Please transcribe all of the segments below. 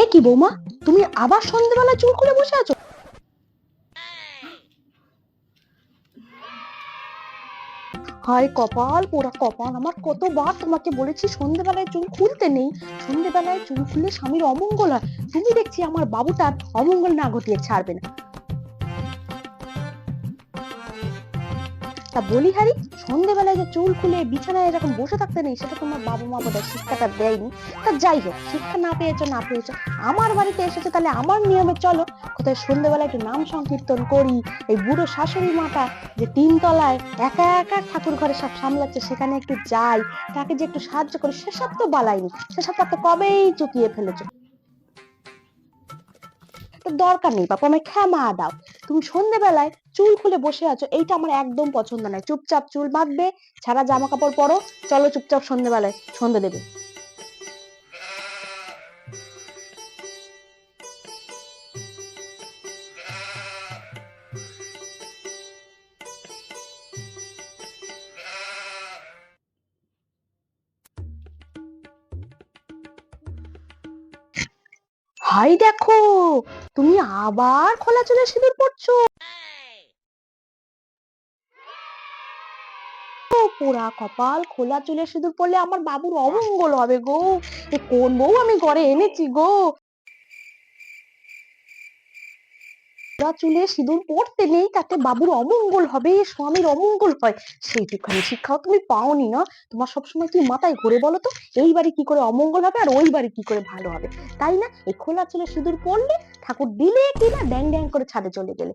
এ কি বৌমা, তুমি আবার সন্ধ্যেবেলা চুল খুলে বসে আছো? হায় কপাল, পোড়া কপাল, আমার কতবার তোমাকে বলেছি সন্ধ্যেবেলায় চুল খুলতে নেই। সন্ধ্যেবেলায় চুল খুললে স্বামীর অমঙ্গল হয়। তুমি দেখছি আমার বাবুটার অমঙ্গল না ঘটিয়ে ছাড়বে না। তা বলি হারি সন্ধ্যেবেলায় যে চুল খুলে বিছানায় এরকম বসে থাকতে নেই, সেটা তোমার বাবা মা বোধহয় শিক্ষাটা দেয়নি। তা যাই হোক, শিক্ষা না পেয়েছ না পেয়েছ, আমার বাড়িতে এসেছে, তাহলে আমার নিয়মে চলো। কোথায় সন্ধ্যেবেলা একটু নাম সংকীর্তন করি, এই বুড়ো শাশুড়ি মাটা যে তিনতলায় একা একা ঠাকুর ঘরে সব সামলাচ্ছে, সেখানে একটু যাই, তাকে যে একটু সাহায্য করি, সেসব তো বালাইনি। সেসব তো কবেই চুকিয়ে ফেলেছো। দরকার নেই, বাপু, আমায় ক্ষমা দাও। তুমি সন্ধ্যেবেলায় চুল খুলে বসে আছো, এইটা আমার একদম পছন্দ নয়। চুপচাপ চুল বাঁধবে, ছাড়া জামা কাপড় পরো, চলো চুপচাপ সন্ধ্যেবেলায় সন্ধ্যে দেবে। হাই দেখো, তুমি আবার খোলা চুলে সিঁদুর পড়ছো পোড়া কপাল, খোলা চুলে সিঁদুর পড়লে আমার বাবুর অমঙ্গল হবে গো। এ কোন বউ আমি ঘরে এনেছি গো? খোলা চুলে সিঁদুর পড়তে নেই, তাতে বাবুর অমঙ্গল হবে স্বামীর অমঙ্গল হয়। সেইটুখানি শিক্ষাও তুমি পাওনি না। তোমার সবসময় কি মাথায় ঘুরে বলো তো? এই বাড়ি কি করে অমঙ্গল হবে আর ওই বাড়ি কি করে ভালো হবে? তাই না? এই খোলা চুলে সিঁদুর পড়লে ঠাকুর দিলে কি না ড্যাং ড্যাং করে ছাদে চলে গেলে।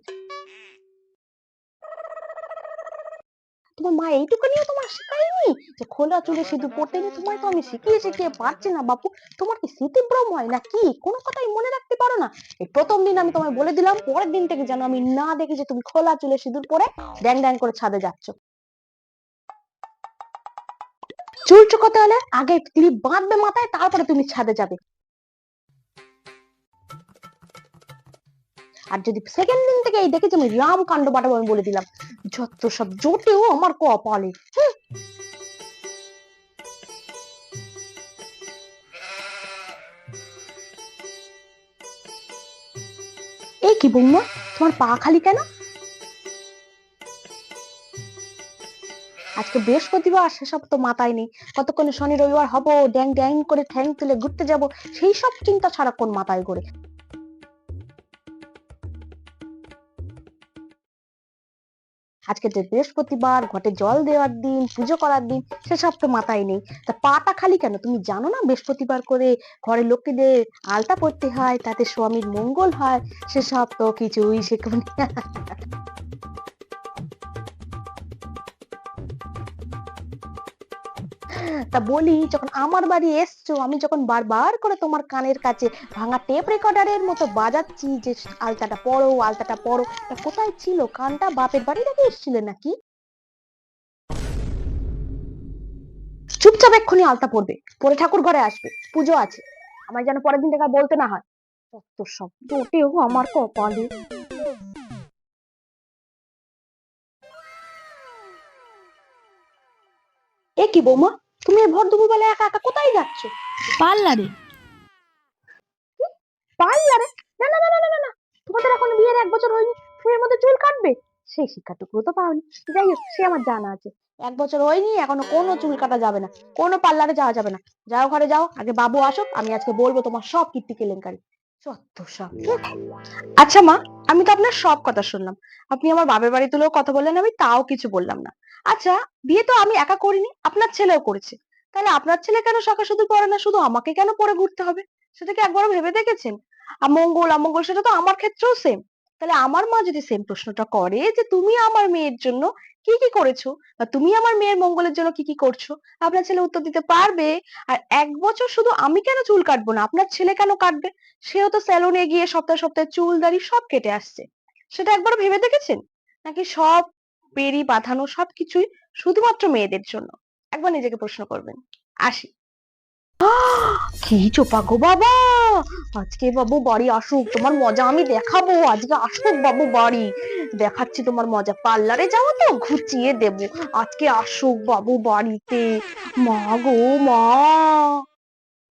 তোমার মা এইটুকুনিও তোমার শেখায়নি? যে খোলা চুলে সিঁদুর পড়তে নেই তোমায় তো আমি শিখিয়ে শিখিয়ে পারছি না বাপু। তোমার কি স্মৃতিভ্রম হয় না কি কোনো কথাই মনে রাখতে পারো না। এই প্রথম দিন আমি তোমায় বলে দিলাম, পরের দিন থেকে যেন আমি না দেখি যে তুমি খোলা চুলে সিঁদুর পরে ড্যাং ড্যাং করে ছাদে যাচ্ছ। চুল চুকাতে হলে আগে ক্লিপ বাঁধবে মাথায়, তারপরে তুমি ছাদে যাবে। আর যদি সেকেন্ড দিন থেকে এই দেখেছি, আমি রাম কাণ্ড পাঠাবো, আমি বলে দিলাম। যত সব জোটেও আমার কপালে। এই কি বৌমা, তোমার পা খালি কেন? আজকে বৃহস্পতিবার, সেসব তো মাথায় নেই। কতক্ষণে শনি রবিবার হব ড্যাং ড্যাং করে ঠ্যাং তুলে ঘুরতে যাব, সেই সব চিন্তা সারাক্ষণ মাথায় করে আজকে যে বৃহস্পতিবার, ঘটে জল দেওয়ার দিন, পুজো করার দিন, সেসব তো মাথায় নেই। তা পাটা খালি কেন? তুমি জানো না বৃহস্পতিবার করে ঘরের লোকেদের আলতা পড়তে হয়, তাতে স্বামীর মঙ্গল হয়, সেসব তো কিছুই শেখনি তা বলি, যখন আমার বাড়ি এসছো, আমি যখন বারবার করে তোমার কানের কাছে ভাঙা টেপ রেকর্ডারের মতো বাজাচ্ছি যে আলতাটা পড়ো আলতাটা পড়ো তা কোথায় ছিল? কানটা বাপের বাড়ি থেকে এসেছিলে নাকি? চুপচাপ এক্ষুনি আলতা পড়বে পরে ঠাকুর ঘরে আসবে, পুজো আছে। আমার যেন পরের দিন থেকে বলতে না হয়। কত সব জোটেও আমার কপালে। এ কি বৌমা? তুমি ভর দুপুর বেলা একা একা কোথায় যাচ্ছ? পার্লারে। পার্লারে? না না না না না, তোমাদের এখন বিয়ের এক বছর হয়নি এর মধ্যে চুল কাটবে? সেই শিক্ষাটুকুও তো পাওনি। যাই হোক সে আমার জানা আছে। এক বছর হয়নি এখনও কোনো চুল কাটা যাবে না। কোনো পার্লারে যাওয়া যাবে না। যাও ঘরে যাও আগে বাবু আসুক আমি আজকে বলব তোমার সব কীর্তি কেলেঙ্কারি। আচ্ছা মা আমি তো আপনার সব কথা শুনলাম। আপনি আমার বাবার বাড়ি তুলেও কথা বললেন আমি তাও কিছু বললাম না। আচ্ছা বিয়ে তো আমি একা করিনি আপনার ছেলেও করেছে। তাহলে আপনার ছেলে কেন সকাল শুধু পড়ে না শুধু আমাকে কেন পরে ঘুরতে হবে? সেটা কি একবারও ভেবে দেখেছেন? আমঙ্গল আমঙ্গল সেটা তো আমার ক্ষেত্রেও সেম তাহলে আমার মা যদি সেম প্রশ্নটা করে যে, তুমি আমার মেয়ের জন্য কি কি করেছ? বা তুমি আমার মেয়ের মঙ্গলের জন্য কি কি করছ? আপনার ছেলে উত্তর দিতে পারবে। আর এক বছর শুধু আমি কেন চুল কাটবো না? আপনার ছেলে কেন কাটবে? সেও তো স্যালনে গিয়ে সপ্তাহে সপ্তাহে চুল, দাড়ি সব কেটে আসছে। সেটা একবারও ভেবে দেখেছেন? নাকি সব বেরি বাঁধানো সবকিছুই শুধুমাত্র মেয়েদের জন্য? একবার নিজেকে প্রশ্ন করবেন। আসি। কি চোপা গো বাবা। আজকে বাবু বাড়ি আসুক, তোমার মজা আমি দেখাবো। আজকে আসুক বাবু বাড়ি। দেখাচ্ছি তোমার মজা। পার্লারে যাব তো, ঘুচিয়ে দেবো। আজকে আসুক বাবু বাড়িতে। মা গো মা।